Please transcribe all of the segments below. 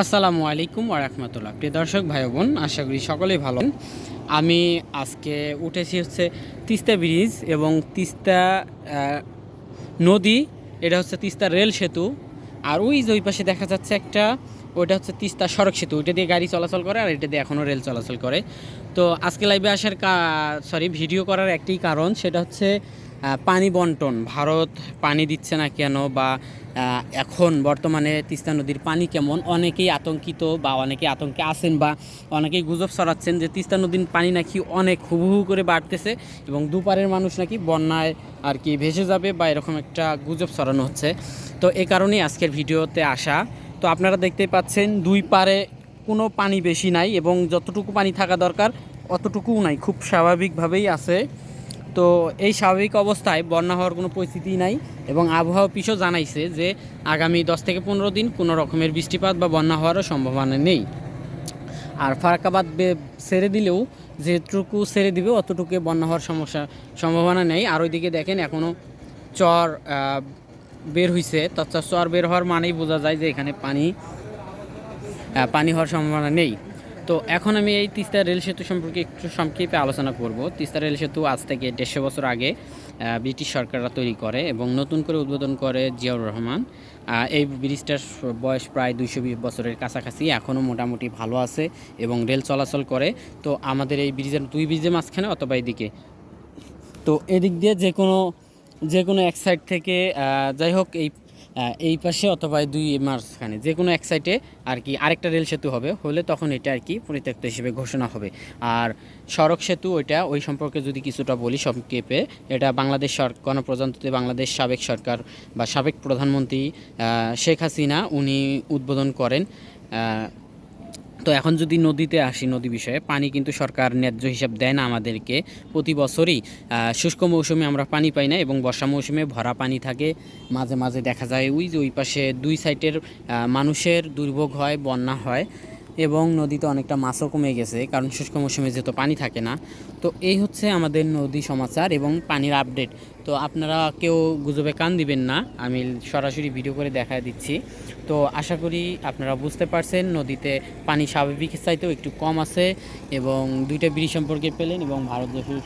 আসসালামু আলাইকুম ওরহমতুল্লাহ প্রিয় দর্শক ভাই বোন আশা করি সকলেই ভালো আমি আজকে উঠেছি হচ্ছে তিস্তা ব্রিজ এবং তিস্তা নদী, এটা হচ্ছে তিস্তা রেল সেতু। আর ওই যে ওই পাশে দেখা যাচ্ছে একটা, ওইটা হচ্ছে তিস্তা সড়ক সেতু। ওইটা দিয়ে গাড়ি চলাচল করে আর এটা দিয়ে এখনও রেল চলাচল করে। তো আজকে লাইভে আসার সরি ভিডিও করার একটি কারণ, সেটা হচ্ছে পানি বন্টন, ভারত পানি দিচ্ছে না কেন বা এখন বর্তমানে তিস্তা নদীর পানি কেমন? অনেকেই আতঙ্কিত বা অনেকেই আতঙ্কে আছেন বা অনেকেই গুজব ছড়াচ্ছেন যে তিস্তা নদীর পানি নাকি অনেক হুবহু করে বাড়তেছে এবং দুপারের মানুষ নাকি বন্যায় আর কি ভেসে যাবে বা এরকম একটা গুজব ছড়ানো হচ্ছে। তো এ কারণেই আজকের ভিডিওতে আসা। তো আপনারা দেখতেই পাচ্ছেন, দুই পারে কোনো পানি বেশি নাই এবং যতটুকু পানি থাকা দরকার অতটুকুও নাই, খুব স্বাভাবিকভাবেই আছে। তো এই স্বাভাবিক অবস্থায় বন্যা হওয়ার কোনো পরিস্থিতি নাই এবং আবহাওয়া অফিসও জানাইছে যে আগামী দশ থেকে পনেরো দিন কোনো রকমের বৃষ্টিপাত বা বন্যা হওয়ারও সম্ভাবনা নেই। আর ফারাকাবাদ ছেড়ে দিলেও যেটুকু ছেড়ে দিবে অতটুকু বন্যা হওয়ার সমস্যা সম্ভাবনা নেই। আর ওইদিকে দেখেন এখনও চর বের হইছে। তথা চর বের হওয়ার মানেই বোঝা যায় যে এখানে পানি পানি হওয়ার সম্ভাবনা নেই। তো এখন আমি এই তিস্তা রেল সেতু সম্পর্কে একটু সংক্ষেপে আলোচনা করব। তিস্তা রেল সেতু আজ থেকে দেড়শো বছর আগে ব্রিটিশ সরকাররা তৈরি করে এবং নতুন করে উদ্বোধন করে জিয়াউর রহমান। এই ব্রিজটার বয়স প্রায় দুইশো বিশ বছরের কাছাকাছি, এখনও মোটামুটি ভালো আছে এবং রেল চলাচল করে। তো আমাদের এই ব্রিজের, দুই ব্রিজের মাঝখানে অথবা এদিকে? তো এদিক দিয়ে যে কোনো যে কোনো এক সাইড থেকে যাই হোক, এই এই পাশে অথবা দুই মাঝখানে যে কোনো এক সাইডে আর কি আরেকটা রেল সেতু হবে, হলে তখন এটা আর কি পরিত্যক্ত হিসেবে ঘোষণা হবে। আর সড়ক সেতু ওইটা, ওই সম্পর্কে যদি কিছুটা বলি সংক্ষেপে, এটা বাংলাদেশ সরকার গণপ্রজাতন্ত্রী বাংলাদেশ সাবেক সরকার বা সাবেক প্রধানমন্ত্রী শেখ হাসিনা, উনি উদ্বোধন করেন। তো এখন যদি নদীতে আসি নদী বিষয়ে, পানি কিন্তু সরকার ন্যায্য হিসাব দেয় না আমাদেরকে। প্রতি বছরই শুষ্ক মৌসুমে আমরা পানি পাই না এবং বর্ষা মৌসুমে ভরা পানি থাকে। মাঝে মাঝে দেখা যায় ওই যে ওই পাশে দুই সাইডের মানুষের দুর্ভোগ হয়, বন্যা হয়। এবং নদীতে অনেকটা মাছও কমে গেছে, কারণ শুষ্ক মৌসুমে যেহেতু পানি থাকে না। তো এই হচ্ছে আমাদের নদী সমাচার এবং পানির আপডেট। তো আপনারা কেউ গুজবে কান দিবেন না, আমি সরাসরি ভিডিও করে দেখা দিচ্ছি। তো আশা করি আপনারা বুঝতে পারছেন, নদীতে পানি স্বাভাবিক চাইতেও একটু কম আছে এবং দুইটা ব্রিজ সম্পর্কে পেলেন এবং ভারত যখন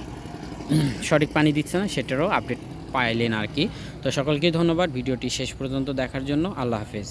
সঠিক পানি দিচ্ছে না, সেটারও আপডেট পাইলেন আর কি। তো সকলকে ধন্যবাদ, ভিডিওটি শেষ পর্যন্ত দেখার জন্য। আল্লাহ হাফেজ।